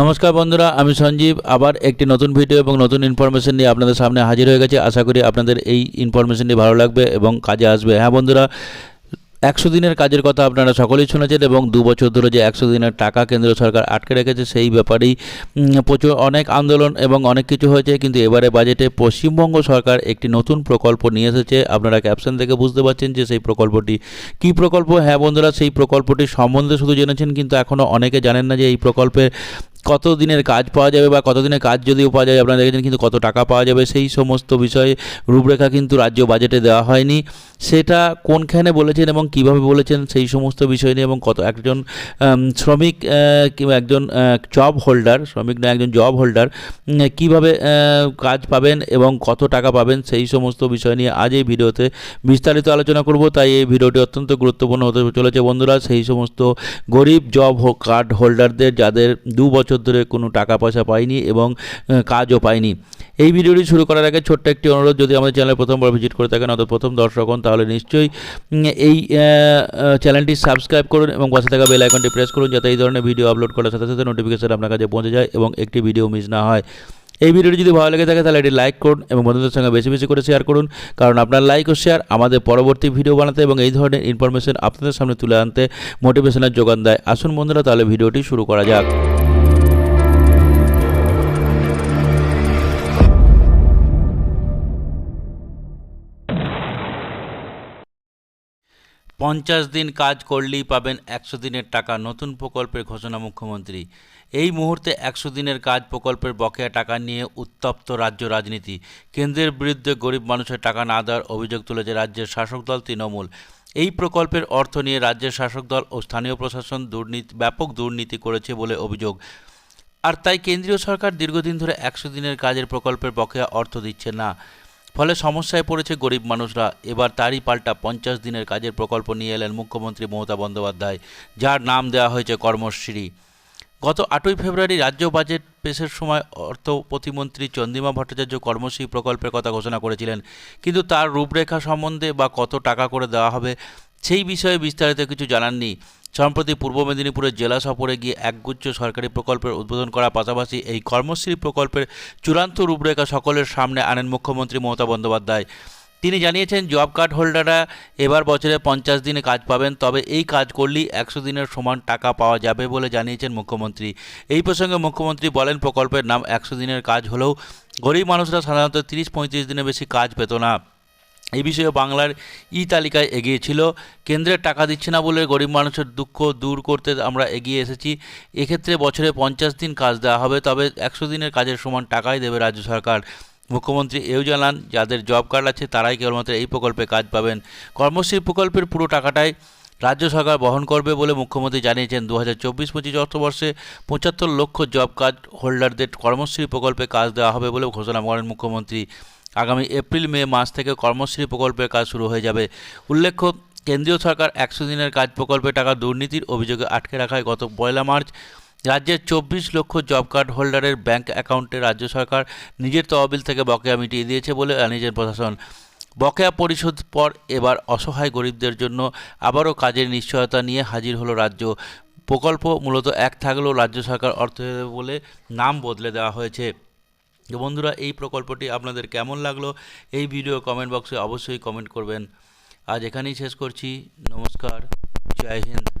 নমস্কার বন্ধুরা, আমি সঞ্জীব। আবার একটি নতুন ভিডিও এবং নতুন ইনফরমেশন নিয়ে আপনাদের সামনে হাজির হয়ে গেছে। আশা করি আপনাদের এই ইনফরমেশনটি ভালো লাগবে এবং কাজে আসবে। হ্যাঁ বন্ধুরা, একশো দিনের কাজের কথা আপনারা সকলেই শুনেছেন এবং দু বছর ধরে যে একশো দিনের টাকা কেন্দ্র সরকার আটকে রেখেছে, সেই ব্যাপারেই প্রচুর অনেক আন্দোলন এবং অনেক কিছু হয়েছে। কিন্তু এবারে বাজেটে পশ্চিমবঙ্গ সরকার একটি নতুন প্রকল্প নিয়ে এসেছে। আপনারা ক্যাপশন থেকে বুঝতে পারছেন যে সেই প্রকল্পটি কী প্রকল্প? হ্যাঁ বন্ধুরা, সেই প্রকল্পটির সম্বন্ধে শুধু জেনেছেন, কিন্তু এখনও অনেকে জানেন না যে এই প্রকল্পের কত দিনের কাজ পাওয়া যাবে বা কত দিনের কাজ যদিও পাওয়া যায় আপনারা দেখেছেন কিন্তু কত টাকা পাওয়া যাবে, সেই সমস্ত বিষয়ে রূপরেখা কিন্তু রাজ্য বাজেটে দেওয়া হয়নি। সেটা কোনখানে বলেছেন এবং কীভাবে বলেছেন সেই সমস্ত বিষয় নিয়ে এবং কত একজন শ্রমিক কিংবা একজন জব হোল্ডার শ্রমিক না একজন জব হোল্ডার কীভাবে কাজ পাবেন এবং কত টাকা পাবেন সেই সমস্ত বিষয় নিয়ে আজ এই ভিডিওতে বিস্তারিত আলোচনা করব। তাই এই ভিডিওটি অত্যন্ত গুরুত্বপূর্ণ হতে চলেছে বন্ধুরা। সেই সমস্ত গরিব জব কার্ড হোল্ডারদের যাদের দু বছর ধরে কোনো টাকা পয়সা পায়নি এবং কাজও পায়নি এই ভিডিওটি শুরু করার আগে ছোট্ট একটি অনুরোধ, যদি আমাদের চ্যানেলে প্রথমবার ভিজিট করে থাকেন, অর্থাৎ প্রথম দর্শক হন, তাহলে নিশ্চয়ই এই চ্যানেলটি সাবস্ক্রাইব করুন এবং পাশে থাকা বেল আইকনটি প্রেস করুন, যাতে এই ধরনের ভিডিও আপলোড করার সাথে সাথে নোটিফিকেশন আপনার কাছে পৌঁছে যায় এবং একটি ভিডিও মিস না হয়। এই ভিডিওটি যদি ভালো লেগে থাকে, তাহলে এটি লাইক করুন এবং বন্ধুদের সঙ্গে বেশি বেশি করে শেয়ার করুন, কারণ আপনার লাইক ও শেয়ার আমাদের পরবর্তী ভিডিও বানাতে এবং এই ধরনের ইনফরমেশন আপনাদের সামনে তুলে আনতে মোটিভেশনের যোগান দেয়। আসুন বন্ধুরা, তাহলে ভিডিওটি শুরু করা যাক। পঞ্চাশ দিন কাজ করলেই পাবেন একশো দিনের টাকা। নতুন প্রকল্পের ঘোষণা মুখ্যমন্ত্রী। এই মুহূর্তে একশো দিনের কাজ প্রকল্পের বকেয়া টাকা নিয়ে উত্তপ্ত রাজ্য রাজনীতি। কেন্দ্রের বিরুদ্ধে গরিব মানুষের টাকা না দেওয়ার অভিযোগ তুলেছে রাজ্যের শাসক দল তৃণমূল। এই প্রকল্পের অর্থ নিয়ে রাজ্যের শাসক দল ও স্থানীয় প্রশাসন দুর্নীতি, ব্যাপক দুর্নীতি করেছে বলে অভিযোগ। আর তাই কেন্দ্রীয় সরকার দীর্ঘদিন ধরে একশো দিনের কাজের প্রকল্পের বকেয়া অর্থ দিচ্ছে না। ফলে সমস্যায় পড়েছে গরিব মানুষরা। এবার তারই পাল্টা পঞ্চাশ দিনের কাজের প্রকল্প নিয়ে এলেন মুখ্যমন্ত্রী মমতা বন্দ্যোপাধ্যায়, যার নাম দেওয়া হয়েছে কর্মশ্রী। গত আটই ফেব্রুয়ারি রাজ্য বাজেট পেশের সময় অর্থ প্রতিমন্ত্রী চন্দ্রিমা ভট্টাচার্য কর্মশ্রী প্রকল্পের কথা ঘোষণা করেছিলেন। কিন্তু তার রূপরেখা সম্বন্ধে বা কত টাকা করে দেওয়া হবে, সেই বিষয়ে বিস্তারিত কিছু জানাননি। সম্প্রতি পূর্ব মেদিনীপুরের জেলা সফরে গিয়ে একগুচ্ছ সরকারি প্রকল্পের উদ্বোধন করার পাশাপাশি এই কর্মশ্রী প্রকল্পের চূড়ান্ত রূপরেখা সকলের সামনে আনেন মুখ্যমন্ত্রী মমতা বন্দ্যোপাধ্যায়। তিনি জানিয়েছেন, জব কার্ড হোল্ডাররা এবার বছরে পঞ্চাশ দিনে কাজ পাবেন, তবে এই কাজ করলেই একশো দিনের সমান টাকা পাওয়া যাবে বলে জানিয়েছেন মুখ্যমন্ত্রী। এই প্রসঙ্গে মুখ্যমন্ত্রী বলেন, প্রকল্পের নাম একশো দিনের কাজ হলেও গরিব মানুষরা সাধারণত তিরিশ পঁয়ত্রিশ দিনের বেশি কাজ পেত না। এই বিষয়ে বাংলার ই তালিকায় এগিয়ে ছিল, কেন্দ্রের টাকা দিচ্ছে না বলে গরিব মানুষের দুঃখ দূর করতে আমরা এগিয়ে এসেছি। এক্ষেত্রে বছরে পঞ্চাশ দিন কাজ দেওয়া হবে, তবে একশো দিনের কাজের সমান টাকাই দেবে রাজ্য সরকার। মুখ্যমন্ত্রী এও জানান, যাদের জব কার্ড আছে, তারাই কেবলমাত্র এই প্রকল্পে কাজ পাবেন। কর্মশ্রী প্রকল্পের পুরো টাকাটাই রাজ্য সরকার বহন করবে বলে মুখ্যমন্ত্রী জানিয়েছেন। দু হাজার চব্বিশ পঁচিশ অর্থবর্ষে পঁচাত্তর লক্ষ জব কার্ড হোল্ডারদের কর্মশ্রী প্রকল্পে কাজ দেওয়া হবে বলে ঘোষণা করেন মুখ্যমন্ত্রী। আগামী এপ্রিল, মে মাস থেকে কর্মশ্রী প্রকল্পের কাজ শুরু হয়ে যাবে। উল্লেখ্য, কেন্দ্রীয় সরকার একশো দিনের কাজ প্রকল্পে টাকা দুর্নীতির অভিযোগে আটকে রাখায় গত পয়লা মার্চ রাজ্যের চব্বিশ লক্ষ জব কার্ড হোল্ডারের ব্যাংক অ্যাকাউন্টে রাজ্য সরকার নিজের তহবিল থেকে বকেয়া মিটিয়ে দিয়েছে বলে জানিয়েছেন প্রশাসন। বকেয়া পরিশোধ পর এবার অসহায় গরিবদের জন্য আবারও কাজের নিশ্চয়তা নিয়ে হাজির হলো রাজ্য। প্রকল্প মূলত এক থাকলেও রাজ্য সরকার অর্থ বলে নাম বদলে দেওয়া হয়েছে। তো বন্ধুরা, এই প্রকল্পটি আপনাদের কেমন লাগল? এই ভিডিও কমেন্ট বক্সে অবশ্যই কমেন্ট করবেন। আজ এখানেই শেষ করছি। নমস্কার। জয় হিন্দ।